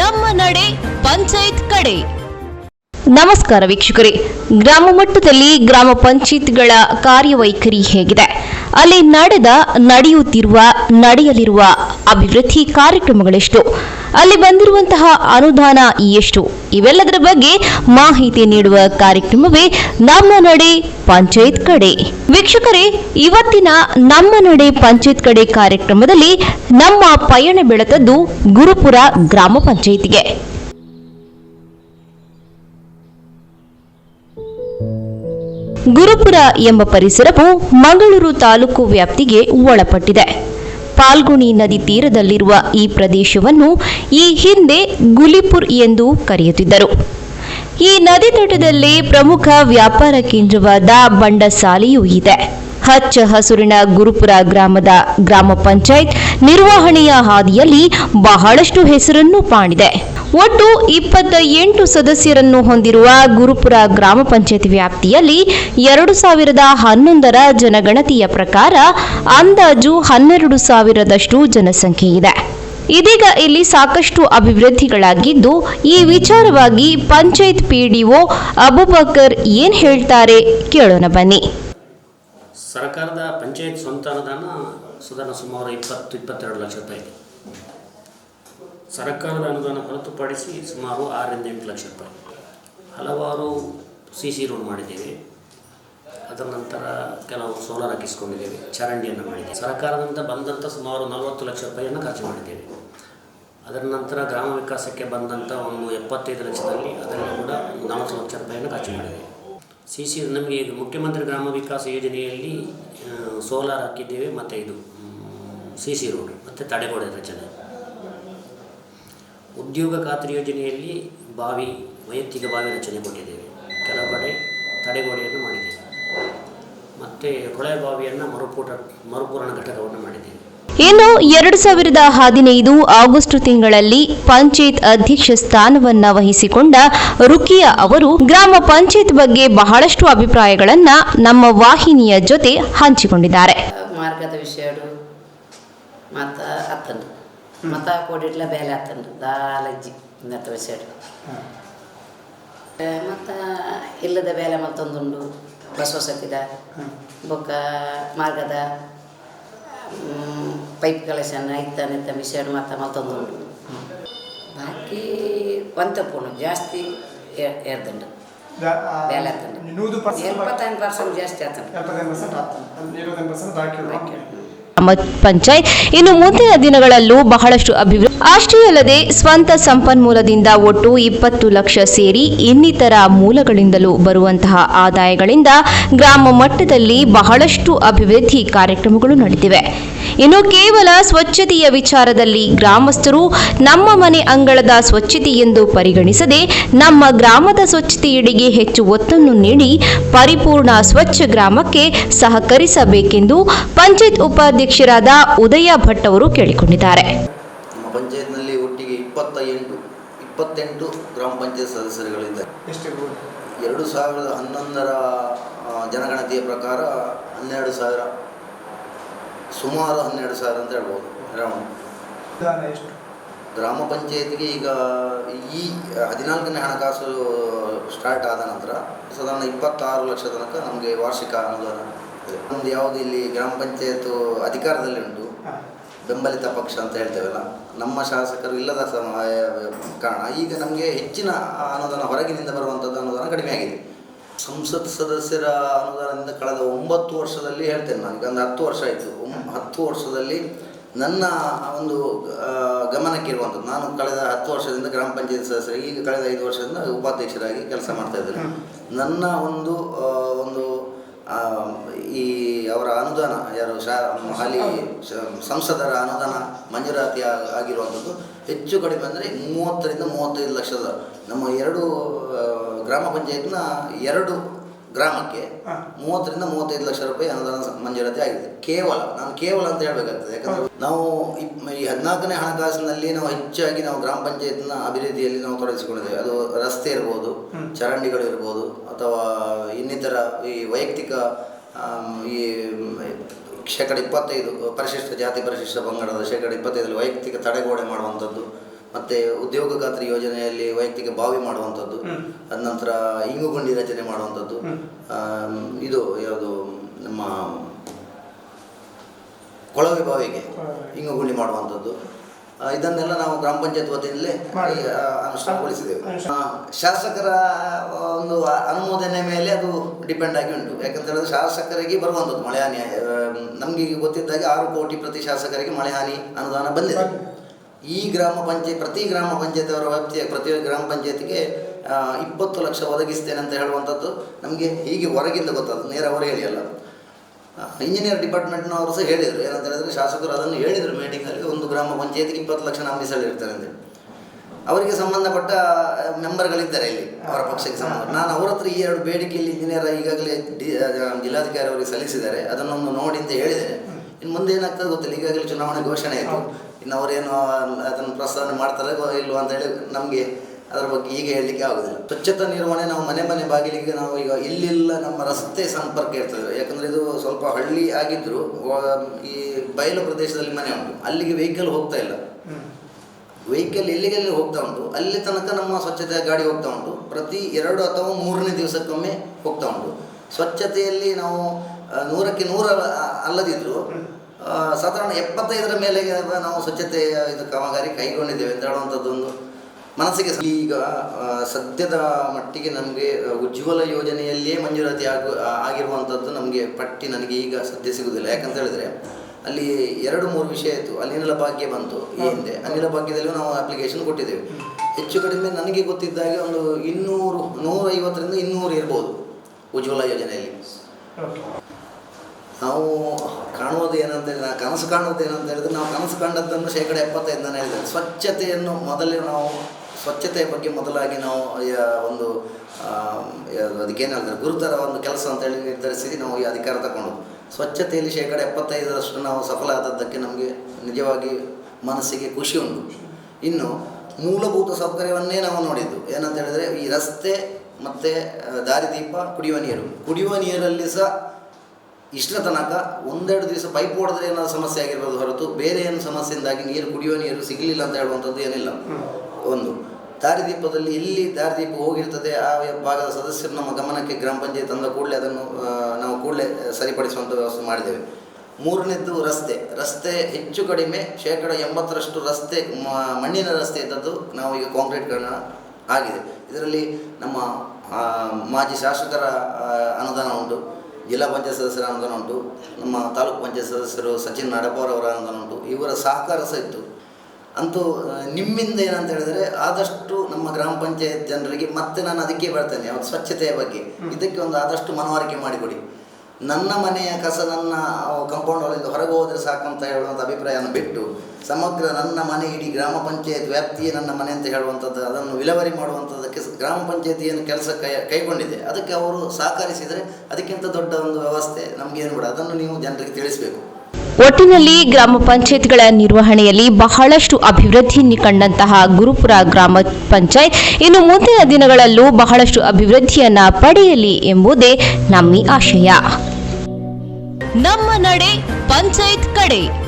ನಮ್ಮ ನಡೆ ಪಂಚಾಯತ್ ಕಡೆ. ನಮಸ್ಕಾರ ವೀಕ್ಷಕರೇ. ಗ್ರಾಮ ಮಟ್ಟದಲ್ಲಿ ಗ್ರಾಮ ಪಂಚಾಯತ್ಗಳ ಕಾರ್ಯವೈಖರಿ ಹೇಗಿದೆ. ಅಲ್ಲಿ ನಡೆದ, ನಡೆಯುತ್ತಿರುವ, ನಡೆಯಲಿರುವ ಅಭಿವೃದ್ಧಿ ಕಾರ್ಯಕ್ರಮಗಳೆಷ್ಟು. ಅಲ್ಲಿ ಬಂದಿರುವಂತಹ ಅನುದಾನ ಎಷ್ಟು? ಇವೆಲ್ಲದರ ಬಗ್ಗೆ ಮಾಹಿತಿ ನೀಡುವ ಕಾರ್ಯಕ್ರಮವೇ ನಮ್ಮ ನಡೆ ಪಂಚಾಯತ್ ಕಡೆ. ವೀಕ್ಷಕರೇ, ಇವತ್ತಿನ ನಮ್ಮ ನಡೆ ಪಂಚಾಯತ್ ಕಡೆ ಕಾರ್ಯಕ್ರಮದಲ್ಲಿ ನಮ್ಮ ಪಯಣ ಬೆಳೆದದ್ದು ಗುರುಪುರ ಗ್ರಾಮ ಪಂಚಾಯಿತಿಗೆ. ಗುರುಪುರ ಎಂಬ ಪರಿಸರವು ಮಂಗಳೂರು ತಾಲೂಕು ವ್ಯಾಪ್ತಿಗೆ ಒಳಪಟ್ಟಿದೆ. ಪಾಲ್ಗುಣಿ ನದಿ ತೀರದಲ್ಲಿರುವ ಈ ಪ್ರದೇಶವನ್ನು ಈ ಹಿಂದೆ ಗುಲಿಪುರ್ ಎಂದು ಕರೆಯುತ್ತಿದ್ದರು. ಈ ನದಿ ತಟದಲ್ಲಿ ಪ್ರಮುಖ ವ್ಯಾಪಾರ ಕೇಂದ್ರವಾದ ಬಂಡಸಾಲೆಯೂ ಇದೆ. ಹಚ್ಚ ಹಸುರಿನ ಗುರುಪುರ ಗ್ರಾಮದ ಗ್ರಾಮ ಪಂಚಾಯತ್ ನಿರ್ವಹಣೆಯ ಹಾದಿಯಲ್ಲಿ ಬಹಳಷ್ಟು ಹೆಸರನ್ನು ಕಾಣಿದೆ ಒಟ್ಟು ಇಪ್ಪತ್ತ ಎಂಟು ಸದಸ್ಯರನ್ನು ಹೊಂದಿರುವ ಗುರುಪುರ ಗ್ರಾಮ ಪಂಚಾಯತ್ ವ್ಯಾಪ್ತಿಯಲ್ಲಿ ಎರಡು ಸಾವಿರದ ಹನ್ನೊಂದರ ಜನಗಣತಿಯ ಪ್ರಕಾರ ಅಂದಾಜು ಹನ್ನೆರಡು ಸಾವಿರದಷ್ಟು ಜನಸಂಖ್ಯೆ ಇದೆ. ಇದೀಗ ಇಲ್ಲಿ ಸಾಕಷ್ಟು ಅಭಿವೃದ್ಧಿಗಳಾಗಿದ್ದು, ಈ ವಿಚಾರವಾಗಿ ಪಂಚಾಯತ್ ಪಿಡಿಒ ಅಬುಬಕರ್ ಏನ್ ಹೇಳ್ತಾರೆ ಕೇಳೋಣ ಬನ್ನಿ. ಸರ್ಕಾರದ ಪಂಚಾಯತ್ ಸ್ವಂತ ಅನುದಾನ ಸುಮಾರು ಇಪ್ಪತ್ತು, ಇಪ್ಪತ್ತೆರಡು ಲಕ್ಷ ರೂಪಾಯಿ ಸರ್ಕಾರದ ಅನುದಾನ ಹೊರತುಪಡಿಸಿ ಸುಮಾರು ಆರರಿಂದ ಎಂಟು ಲಕ್ಷ ರೂಪಾಯಿ. ಹಲವಾರು ಸಿ ಸಿ ರೋಡ್ ಮಾಡಿದ್ದೇವೆ. ಅದರ ನಂತರ ಕೆಲವು ಸೋಲಾರ್ ಹಾಕಿಸ್ಕೊಂಡಿದ್ದೇವೆ, ಚರಂಡಿಯನ್ನು ಮಾಡಿದ್ದೇವೆ. ಸರ್ಕಾರದಿಂದ ಬಂದಂಥ ಸುಮಾರು ನಲವತ್ತು ಲಕ್ಷ ರೂಪಾಯಿಯನ್ನು ಖರ್ಚು ಮಾಡಿದ್ದೇವೆ. ಅದರ ನಂತರ ಗ್ರಾಮ ವಿಕಾಸಕ್ಕೆ ಬಂದಂಥ ಒಂದು ಎಪ್ಪತ್ತೈದು ಲಕ್ಷದಲ್ಲಿ ಅದನ್ನು ಕೂಡ ನಾಲ್ಕು ಲಕ್ಷ ರೂಪಾಯಿಯನ್ನು ಖರ್ಚು ಮಾಡಿದ್ದೇವೆ. ಸಿ ಸಿ ನಮಗೆ ಮುಖ್ಯಮಂತ್ರಿ ಗ್ರಾಮ ವಿಕಾಸ ಯೋಜನೆಯಲ್ಲಿ ಸೋಲಾರ್ ಹಾಕಿದ್ದೇವೆ, ಮತ್ತು ಇದು ಸಿ ಸಿ ರೋಡ್ ಮತ್ತು ತಡೆಗೋಡೆ ರಚನೆ. ಉದ್ಯೋಗ ಖಾತ್ರಿ ಯೋಜನೆಯಲ್ಲಿ ಬಾವಿ ವೈಯಕ್ತಿಕ ಬಾವಿ ರಚನೆ ಕೊಟ್ಟಿದ್ದೇವೆ. ಕೆಲವು ಕಡೆ ತಡೆಗೋಡೆಯನ್ನು ಮಾಡಿದ್ದೇವೆ. ಮತ್ತು ಕೊಳೆ ಬಾವಿಯನ್ನು ಮರುಪೂಟ ಮರುಪೂರಣ ಘಟಕವನ್ನು ಮಾಡಿದ್ದೇವೆ. ಇನ್ನು ಎರಡು ಸಾವಿರದ ಹದಿನೈದು ಆಗಸ್ಟ್ ತಿಂಗಳಲ್ಲಿ ಪಂಚಾಯತ್ ಅಧ್ಯಕ್ಷ ಸ್ಥಾನವನ್ನ ವಹಿಸಿಕೊಂಡ ರುಕಿಯಾ ಅವರು ಗ್ರಾಮ ಪಂಚಾಯತ್ ಬಗ್ಗೆ ಬಹಳಷ್ಟು ಅಭಿಪ್ರಾಯಗಳನ್ನ ನಮ್ಮ ವಾಹಿನಿಯ ಜೊತೆ ಹಂಚಿಕೊಂಡಿದ್ದಾರೆ. ಮಾರ್ಗದ ವಿಷಯ ಮತ್ತು ಮತ್ತು ಕೋಡಿಟ್ಲ ಬೇಲೆ ಅತ್ತಂಡು ದಾಲಜ್ಜಿ ಇನ್ನತ್ತ ವಿಷಯಡು ಮತ್ತು ಇಲ್ಲದ ಬೇಲೆ ಮತ್ತೊಂದುಂಡು ಬಸ್ ವಸತಿದ ಬೊಕ್ಕ ಮಾರ್ಗದ ಪೈಪ್ ಕಲೆಕ್ಷನ್ ಇತ್ತ ನಿತ್ತ ವಿಷಯಡು ಮತ್ತು ಮತ್ತೊಂದುಂಡು. ಬಾಕಿ ಒಂತಪೂರ್ಣ ಜಾಸ್ತಿ ಏರ್ದಂಡು. ಬೇಲೆ ಆತಂಡು ಎಪ್ಪತ್ತೈದು ಪರ್ಸೆಂಟ್ ಜಾಸ್ತಿ ಆತಂಡು ಎಪ್ಪತ್ತೈದು ಪರ್ಸೆಂಟ್ ಬಾಕಿ ಪಂಚಾಯತ್. ಇನ್ನು ಮುಂದಿನ ದಿನಗಳಲ್ಲೂ ಬಹಳಷ್ಟು ಅಭಿವೃದ್ಧಿ ಅಷ್ಟೇ ಅಲ್ಲದೆ ಸ್ವಂತ ಸಂಪನ್ಮೂಲದಿಂದ ಒಟ್ಟು ಇಪ್ಪತ್ತು ಲಕ್ಷ ಸೇರಿ ಇನ್ನಿತರ ಮೂಲಗಳಿಂದಲೂ ಬರುವಂತಹ ಆದಾಯಗಳಿಂದ ಗ್ರಾಮ ಮಟ್ಟದಲ್ಲಿ ಬಹಳಷ್ಟು ಅಭಿವೃದ್ಧಿ ಕಾರ್ಯಕ್ರಮಗಳು ನಡೆದಿವೆ. ಇನ್ನು ಕೇವಲ ಸ್ವಚ್ಛತೆಯ ವಿಚಾರದಲ್ಲಿ ಗ್ರಾಮಸ್ಥರು ನಮ್ಮ ಮನೆ ಅಂಗಳದ ಸ್ವಚ್ಛತೆ ಎಂದು ಪರಿಗಣಿಸದೆ ನಮ್ಮ ಗ್ರಾಮದ ಸ್ವಚ್ಛತೆಯೆಡೆಗೆ ಹೆಚ್ಚು ಒತ್ತನ್ನು ನೀಡಿ ಪರಿಪೂರ್ಣ ಸ್ವಚ್ಛ ಗ್ರಾಮಕ್ಕೆ ಸಹಕರಿಸಬೇಕೆಂದು ಪಂಚಾಯತ್ ಉಪಾಧ್ಯಕ್ಷರಾದ ಉದಯ ಭಟ್ ಅವರು ಕೇಳಿಕೊಂಡಿದ್ದಾರೆ. ಪಂಚಾಯತ್ನಲ್ಲಿ ಒಟ್ಟಿಗೆ ಇಪ್ಪತ್ತ ಎಂಟು ಇಪ್ಪತ್ತೆಂಟು ಗ್ರಾಮ ಪಂಚಾಯತ್ ಸದಸ್ಯರುಗಳಿದ್ದಾರೆ. ಎರಡು ಸಾವಿರದ ಹನ್ನೊಂದರ ಜನಗಣತಿಯ ಪ್ರಕಾರ ಹನ್ನೆರಡು ಸಾವಿರ ಸುಮಾರು ಹನ್ನೆರಡು ಸಾವಿರ ಅಂತ ಹೇಳ್ಬೋದು. ಅರೌಂಡ್ ಗ್ರಾಮ ಪಂಚಾಯತ್ಗೆ ಈಗ ಈ ಹದಿನಾಲ್ಕನೇ ಹಣಕಾಸು ಸ್ಟಾರ್ಟ್ ಆದ ನಂತರ ಸಾಧಾರಣ ಇಪ್ಪತ್ತಾರು ಲಕ್ಷ ತನಕ ನಮಗೆ ವಾರ್ಷಿಕ ಅನುದಾನ ಒಂದು ಯಾವುದು ಇಲ್ಲಿ ಗ್ರಾಮ ಪಂಚಾಯತ್ ಅಧಿಕಾರದಲ್ಲಿ ಉಂಟು ಬೆಂಬಲಿತ ಪಕ್ಷ ಅಂತ ಹೇಳ್ತೇವಲ್ಲ ನಮ್ಮ ಶಾಸಕರು ಇಲ್ಲದ ಸಮಯ ಕಾರಣ ಈಗ ನಮಗೆ ಹೆಚ್ಚಿನ ಅನುದಾನ ಹೊರಗಿನಿಂದ ಬರುವಂಥದ್ದು ಅನುದಾನ ಕಡಿಮೆ ಆಗಿದೆ. ಸಂಸತ್ ಸದಸ್ಯರ ಅನುದಾನದಿಂದ ಕಳೆದ ಒಂಬತ್ತು ವರ್ಷದಲ್ಲಿ ಹೇಳ್ತೇನೆ ನಾನು ಈಗ ಒಂದು ಹತ್ತು ವರ್ಷ ಆಯಿತು. ಹತ್ತು ವರ್ಷದಲ್ಲಿ ನನ್ನ ಒಂದು ಗಮನಕ್ಕೆ ಇರುವಂಥದ್ದು ನಾನು ಕಳೆದ ಹತ್ತು ವರ್ಷದಿಂದ ಗ್ರಾಮ ಪಂಚಾಯತ್ ಸದಸ್ಯರು ಈಗ ಕಳೆದ ಐದು ವರ್ಷದಿಂದ ಉಪಾಧ್ಯಕ್ಷರಾಗಿ ಕೆಲಸ ಮಾಡ್ತಾ ಇದ್ದೇನೆ. ನನ್ನ ಒಂದು ಒಂದು ಈ ಅವರ ಅನುದಾನ ಯಾರು ಶಾ ಹಾಲಿ ಸಂಸದರ ಅನುದಾನ ಮಂಜೂರಾತಿ ಆಗಿರುವಂಥದ್ದು ಹೆಚ್ಚು ಕಡಿಮೆ ಅಂದರೆ ಮೂವತ್ತರಿಂದ ಮೂವತ್ತೈದು ಲಕ್ಷದ ನಮ್ಮ ಎರಡು ಗ್ರಾಮ ಪಂಚಾಯತ್ನ ಎರಡು ಗ್ರಾಮಕ್ಕೆ. ಮೂವತ್ತರಿಂದ ಮೂವತ್ತೈದು ಲಕ್ಷ ರೂಪಾಯಿ ಅನುದಾನ ಮಂಜೂರಾತಿ ಆಗಿದೆ. ಕೇವಲ ನಾನು ಕೇವಲ ಅಂತ ಹೇಳಬೇಕಾಗ್ತದೆ. ಯಾಕಂದರೆ ನಾವು ಈ ಹದಿನಾಲ್ಕನೇ ಹಣಕಾಸಿನಲ್ಲಿ ನಾವು ಹೆಚ್ಚಾಗಿ ನಾವು ಗ್ರಾಮ ಪಂಚಾಯತ್ನ ಅಭಿವೃದ್ಧಿಯಲ್ಲಿ ನಾವು ತೊಡಗಿಸಿಕೊಂಡಿದ್ದೇವೆ. ಅದು ರಸ್ತೆ ಇರ್ಬೋದು ಚರಂಡಿಗಳು ಇರ್ಬೋದು ಅಥವಾ ಇನ್ನಿತರ ಈ ವೈಯಕ್ತಿಕ ಈ ಶೇಕಡ ಇಪ್ಪತ್ತೈದು ಪರಿಶಿಷ್ಟ ಜಾತಿ ಪರಿಶಿಷ್ಟ ಪಂಗಡದ ಶೇಕಡ ಇಪ್ಪತ್ತೈದರಲ್ಲಿ ವೈಯಕ್ತಿಕ ತಡೆಗೋಡೆ ಮಾಡುವಂಥದ್ದು ಮತ್ತು ಉದ್ಯೋಗ ಖಾತ್ರಿ ಯೋಜನೆಯಲ್ಲಿ ವೈಯಕ್ತಿಕ ಬಾವಿ ಮಾಡುವಂಥದ್ದು ಅದ ನಂತರ ಇಂಗುಗುಂಡಿ ರಚನೆ ಮಾಡುವಂಥದ್ದು ಇದು ಯಾವುದು ನಮ್ಮ ಕೊಳವೆ ಬಾವಿಗೆ ಇಂಗುಗುಂಡಿ ಮಾಡುವಂಥದ್ದು. ಇದನ್ನೆಲ್ಲ ನಾವು ಗ್ರಾಮ ಪಂಚಾಯತ್ ವತಿಯಿಂದಲೇ ಅನುಷ್ಠಾನಗೊಳಿಸಿದ್ದೇವೆ. ಶಾಸಕರ ಒಂದು ಅನುಮೋದನೆ ಮೇಲೆ ಅದು ಡಿಪೆಂಡ್ ಆಗಿ ಉಂಟು. ಯಾಕಂತ ಹೇಳಿದ್ರೆ ಶಾಸಕರಿಗೆ ಬರುವಂಥದ್ದು ಮಳೆ ಹಾನಿ. ನಮಗೆ ಗೊತ್ತಿದ್ದಾಗೆ ಆರು ಕೋಟಿ ಪ್ರತಿ ಶಾಸಕರಿಗೆ ಮಳೆ ಹಾನಿ ಅನುದಾನ ಬಂದಿದೆ. ಈ ಗ್ರಾಮ ಪಂಚಾಯತ್, ಪ್ರತಿ ಗ್ರಾಮ ಪಂಚಾಯತ್ ಅವರ ವ್ಯಾಪ್ತಿಯ ಪ್ರತಿ ಗ್ರಾಮ ಪಂಚಾಯತಿಗೆ ಇಪ್ಪತ್ತು ಲಕ್ಷ ಒದಗಿಸ್ತೇನೆ ಅಂತ ಹೇಳುವಂಥದ್ದು ನಮಗೆ ಹೀಗೆ ಹೊರಗಿಂದ ಗೊತ್ತಾದ ನೇರ ಅವರು ಹೇಳಿಯಲ್ಲ ಇಂಜಿನಿಯರ್ ಡಿಪಾರ್ಟ್ಮೆಂಟ್ನವರು ಸಹ ಹೇಳಿದರು. ಏನಂತ ಹೇಳಿದ್ರೆ ಶಾಸಕರು ಅದನ್ನು ಹೇಳಿದರು ಮೀಟಿಂಗಲ್ಲಿ ಒಂದು ಗ್ರಾಮ ಪಂಚಾಯತಿಗೆ ಇಪ್ಪತ್ತು ಲಕ್ಷ ನಾವು ಇರ್ತಾರೆ ಅಂತ ಅವರಿಗೆ ಸಂಬಂಧಪಟ್ಟ ಮೆಂಬರ್ಗಳಿದ್ದಾರೆ ಇಲ್ಲಿ, ಅವರ ಪಕ್ಷಕ್ಕೆ ಸಂಬಂಧ. ನಾನು ಅವರ ಹತ್ರ ಈ ಎರಡು ಬೇಡಿಕೆಯಲ್ಲಿ ಇಂಜಿನಿಯರ್ ಈಗಾಗಲೇ ಡಿ ಜಿಲ್ಲಾಧಿಕಾರಿ ಅವರಿಗೆ ಸಲ್ಲಿಸಿದ್ದಾರೆ. ಅದನ್ನೊಂದು ನೋಡಿ ಅಂತ ಹೇಳಿದ್ದಾರೆ ಇನ್ನು ಮುಂದೆ ಏನಾಗ್ತದೆ ಗೊತ್ತಿಲ್ಲ. ಈಗಾಗಲೇ ಚುನಾವಣೆ ಘೋಷಣೆ ಆಯಿತು. ಇನ್ನು ಅವರೇನು ಅದನ್ನು ಪ್ರಸ್ತಾವನೆ ಮಾಡ್ತಾರೆ ಇಲ್ವೋ ಅಂತ ಹೇಳಿ ನಮಗೆ ಅದರ ಬಗ್ಗೆ ಈಗ ಹೇಳಲಿಕ್ಕೆ ಆಗೋದಿಲ್ಲ. ಸ್ವಚ್ಛತಾ ನಿರ್ವಹಣೆ ನಾವು ಮನೆ ಮನೆ ಬಾಗಿಲಿಗೆ ನಾವು ಈಗ ಇಲ್ಲಿಲ್ಲ ನಮ್ಮ ರಸ್ತೆ ಸಂಪರ್ಕ ಇರ್ತದೆ. ಯಾಕಂದರೆ ಇದು ಸ್ವಲ್ಪ ಹಳ್ಳಿ ಆಗಿದ್ದರೂ ಈ ಬಯಲು ಪ್ರದೇಶದಲ್ಲಿ ಮನೆ ಉಂಟು. ಅಲ್ಲಿಗೆ ವೆಹಿಕಲ್ ಹೋಗ್ತಾ ಇಲ್ಲ. ವೆಹಿಕಲ್ ಎಲ್ಲಿಗೆಲ್ಲಿ ಹೋಗ್ತಾ ಉಂಟು, ಅಲ್ಲಿ ತನಕ ನಮ್ಮ ಸ್ವಚ್ಛತೆಯ ಗಾಡಿ ಹೋಗ್ತಾ ಉಂಟು, ಪ್ರತಿ ಎರಡು ಅಥವಾ ಮೂರನೇ ದಿವಸಕ್ಕೊಮ್ಮೆ ಹೋಗ್ತಾ ಉಂಟು. ಸ್ವಚ್ಛತೆಯಲ್ಲಿ ನಾವು ನೂರಕ್ಕೆ ನೂರ ಅಲ್ಲದಿದ್ದರೂ ಸಾಧಾರಣ ಎಪ್ಪತ್ತೈದರ ಮೇಲೆ ನಾವು ಸ್ವಚ್ಛತೆಯ ಇದು ಕಾಮಗಾರಿ ಕೈಗೊಂಡಿದ್ದೇವೆ. ಅಂತ ಹೇಳುವಂಥದ್ದೊಂದು ಮನಸ್ಸಿಗೆ ಈಗ ಸದ್ಯದ ಮಟ್ಟಿಗೆ ನಮಗೆ ಉಜ್ವಲ ಯೋಜನೆಯಲ್ಲಿಯೇ ಮಂಜೂರಾತಿ ಆಗು ಆಗಿರುವಂಥದ್ದು ನಮಗೆ ಪಟ್ಟಿ ನನಗೆ ಈಗ ಸದ್ಯ ಸಿಗುವುದಿಲ್ಲ ಯಾಕಂತ ಹೇಳಿದ್ರೆ ಅಲ್ಲಿ ಎರಡು ಮೂರು ವಿಷಯ ಇತ್ತು. ಅಲ್ಲಿ ಅನಿಲ ಭಾಗ್ಯ ಬಂತು ಈ ಹಿಂದೆ. ಅನಿಲ ಭಾಗ್ಯದಲ್ಲೂ ನಾವು ಅಪ್ಲಿಕೇಶನ್ ಕೊಟ್ಟಿದ್ದೇವೆ. ಹೆಚ್ಚು ಕಡಿಮೆ ನನಗೆ ಗೊತ್ತಿದ್ದಾಗೆ ಒಂದು ಇನ್ನೂರು ನೂರೈವತ್ತರಿಂದ ಇನ್ನೂರು ಇರ್ಬೋದು ಉಜ್ವಲ ಯೋಜನೆಯಲ್ಲಿ. ನಾವು ಕಾಣುವುದು ಏನಂತ ಹೇಳಿದ್ರೆ ಕನಸು ಕಾಣುವುದು ಏನಂತ ಹೇಳಿದ್ರೆ ನಾವು ಕನಸು ಕಂಡದ್ದನ್ನು ಶೇಕಡ ಎಪ್ಪತ್ತೈದು ನಾನು ಹೇಳಿದೆ ಸ್ವಚ್ಛತೆಯನ್ನು ಮೊದಲೇ ನಾವು ಸ್ವಚ್ಛತೆಯ ಬಗ್ಗೆ ಮೊದಲಾಗಿ ನಾವು ಒಂದು ಅದಕ್ಕೇನು ಗುರುತರ ಒಂದು ಕೆಲಸ ಅಂತೇಳಿ ನಿರ್ಧರಿಸಿ ನಾವು ಈ ಅಧಿಕಾರ ತಗೊಂಡು ಸ್ವಚ್ಛತೆಯಲ್ಲಿ ಶೇಕಡ ಎಪ್ಪತ್ತೈದರಷ್ಟು ನಾವು ಸಫಲ ಆದದ್ದಕ್ಕೆ ನಮಗೆ ನಿಜವಾಗಿ ಮನಸ್ಸಿಗೆ ಖುಷಿ ಉಂಟು. ಇನ್ನು ಮೂಲಭೂತ ಸೌಕರ್ಯವನ್ನೇ ನಾವು ನೋಡಿದ್ದು. ಏನಂತ ಹೇಳಿದ್ರೆ, ಈ ರಸ್ತೆ ಮತ್ತು ದಾರಿದೀಪ ಕುಡಿಯುವ ನೀರು. ಕುಡಿಯುವ ನೀರಲ್ಲಿ ಸಹ ಇಷ್ಟರ ತನಕ ಒಂದೆರಡು ದಿವಸ ಪೈಪ್ ಹೊಡೆದ್ರೆ ಏನಾದ್ರು ಸಮಸ್ಯೆ ಆಗಿರ್ಬೋದು ಹೊರತು, ಬೇರೆ ಏನು ಸಮಸ್ಯೆಯಿಂದಾಗಿ ನೀರು ಕುಡಿಯುವ ನೀರು ಸಿಗಲಿಲ್ಲ ಅಂತ ಹೇಳುವಂಥದ್ದು ಏನಿಲ್ಲ. ಒಂದು. ದಾರಿದೀಪದಲ್ಲಿ ಎಲ್ಲಿ ದಾರಿದೀಪ ಹೋಗಿರ್ತದೆ ಆ ಭಾಗದ ಸದಸ್ಯರು ನಮ್ಮ ಗಮನಕ್ಕೆ ಗ್ರಾಮ ಪಂಚಾಯತ್ ತಂದ ಕೂಡಲೇ ಅದನ್ನು ನಾವು ಕೂಡಲೇ ಸರಿಪಡಿಸುವಂಥ ವ್ಯವಸ್ಥೆ ಮಾಡಿದ್ದೇವೆ. ಮೂರನೇದ್ದು ರಸ್ತೆ. ರಸ್ತೆ ಹೆಚ್ಚು ಕಡಿಮೆ, ಶೇಕಡ ಎಂಬತ್ತರಷ್ಟು ರಸ್ತೆ ಮಣ್ಣಿನ ರಸ್ತೆ ಇದ್ದದ್ದು ನಾವು ಈಗ ಕಾಂಕ್ರೀಟ್ಗಳನ್ನ ಆಗಿದೆ. ಇದರಲ್ಲಿ ನಮ್ಮ ಮಾಜಿ ಶಾಸಕರ ಅನುದಾನ ಉಂಟು, ಜಿಲ್ಲಾ ಪಂಚಾಯತ್ ಸದಸ್ಯರ ಅನುದಾನ ಉಂಟು, ನಮ್ಮ ತಾಲೂಕು ಪಂಚಾಯತ್ ಸದಸ್ಯರು ಸಚಿನ್ ನಡಪವರವರ ಅನುದಾನ ಉಂಟು, ಇವರ ಸಹಕಾರ ಸಹ ಇತ್ತು. ಅಂತೂ ನಿಮ್ಮಿಂದ ಏನಂತ ಹೇಳಿದ್ರೆ ಆದಷ್ಟು ನಮ್ಮ ಗ್ರಾಮ ಪಂಚಾಯತ್ ಜನರಿಗೆ ಮತ್ತೆ ನಾನು ಅದಕ್ಕೆ ಬರ್ತೇನೆ ಅವ್ರ ಸ್ವಚ್ಛತೆಯ ಬಗ್ಗೆ. ಇದಕ್ಕೆ ಒಂದು ಆದಷ್ಟು ಮನವರಿಕೆ ಮಾಡಿಕೊಡಿ. ನನ್ನ ಮನೆಯ ಕಸ ನನ್ನ ಕಂಪೌಂಡ್ ಒಳಗಿಂದ ಹೊರಗೆ ಹೋದರೆ ಸಾಕು ಅಂತ ಹೇಳುವಂಥ ಅಭಿಪ್ರಾಯವನ್ನು ಬಿಟ್ಟು ಸಮಗ್ರ ನನ್ನ ಮನೆ ಇಡೀ ಗ್ರಾಮ ಪಂಚಾಯತ್ ವ್ಯಾಪ್ತಿಯೇ ನನ್ನ ಮನೆ ಅಂತ ಹೇಳುವಂಥದ್ದು ಅದನ್ನು ವಿಲವರಿ ಮಾಡುವಂಥದ್ದಕ್ಕೆ ಗ್ರಾಮ ಪಂಚಾಯತ್ ಏನು ಕೆಲಸ ಕೈ ಕೈಗೊಂಡಿದೆ ಅದಕ್ಕೆ ಅವರು ಸಹಕರಿಸಿದರೆ ಅದಕ್ಕಿಂತ ದೊಡ್ಡ ಒಂದು ವ್ಯವಸ್ಥೆ ನಮಗೇನು ಬೇಡ ಅದನ್ನು ನೀವು ಜನರಿಗೆ ತಿಳಿಸಬೇಕು. ಒಟ್ಟಿನಲ್ಲಿ ಗ್ರಾಮ ಪಂಚಾಯತ್ಗಳ ನಿರ್ವಹಣೆಯಲ್ಲಿ ಬಹಳಷ್ಟು ಅಭಿವೃದ್ಧಿಯನ್ನು ಕಂಡಂತಹ ಗುರುಪುರ ಗ್ರಾಮ ಪಂಚಾಯತ್ ಇನ್ನು ಮುಂದಿನ ದಿನಗಳಲ್ಲೂ ಬಹಳಷ್ಟು ಅಭಿವೃದ್ಧಿಯನ್ನ ಪಡೆಯಲಿ ಎಂಬುದೇ ನಮ್ಮ ಆಶಯ. ನಮ್ಮ ನಡೆ ಪಂಚಾಯತ್ ಕಡೆ.